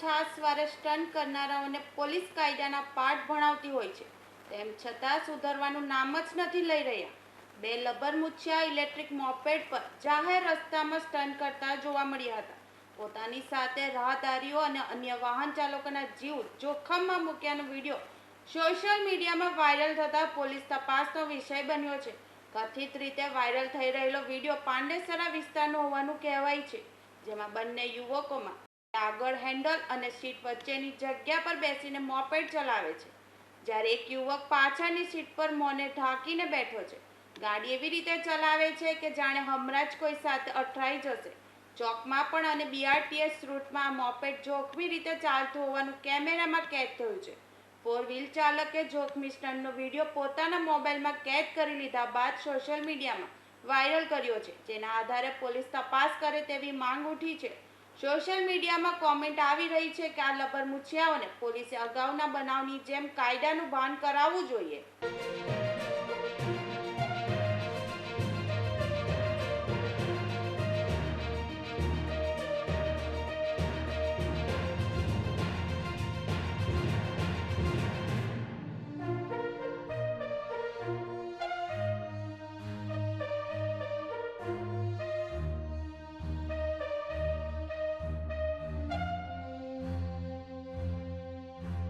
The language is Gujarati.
છાસવારે સ્ટન્ટ કરનારાઓને પોલીસ કાયદાના પાઠ ભણાવતી હોય છે. તેમ છતાં સુધરવાનું નામ જ નથી લઈ રહ્યા. બે લબરમુછિયા ઇલેક્ટ્રિક મોપેડ પર જાહેર રસ્તામાં સ્ટન્ટ કરતા જોવા મળ્યા હતા. પોતાની સાથે રાહદારીઓ અને અન્ય વાહન ચાલકોના જીવ જોખમમાં મૂક્યાનો વીડિયો સોશિયલ મીડિયામાં વાયરલ થતા પોલીસ તપાસનો વિષય બન્યો છે. કથિત રીતે વાયરલ થઈ રહેલો વીડિયો પાંડેસરા વિસ્તારનો હોવાનું કહેવાય છે, જેમાં બંને યુવકોમાં આગળ હેન્ડલ અને સીટ વચ્ચેની જગ્યા પર બેસીને મોપેડ ચલાવે છે. જ્યારે એક યુવક પાછળની સીટ પર મોને ઢાંકીને બેઠો છે. ગાડી એવી રીતે ચલાવે છે કે જાણે હમણાં જ કોઈ સાથે અથડાઈ જશે. ચોકમાં પણ અને બીઆરટીએસ રૂટમાં મોપેડ જોખમી રીતે ચાલતું હોવાનું કેમેરામાં કેદ થયું છે. ફોર વ્હીલ ચાલકે જોખમી સ્ટન્ટનો વીડિયો પોતાના મોબાઈલમાં કેદ કરી લીધા બાદ સોશિયલ મીડિયામાં વાયરલ કર્યો છે. જેના આધારે પોલીસ તપાસ કરે તેવી માંગ ઉઠી છે. સોશિયલ મીડિયામાં કોમેન્ટ આવી રહી છે કે આ લબર મુછિયાઓને પોલીસે અગાઉના બનાવની જેમ કાયદાનું ભાન કરાવવું જોઈએ.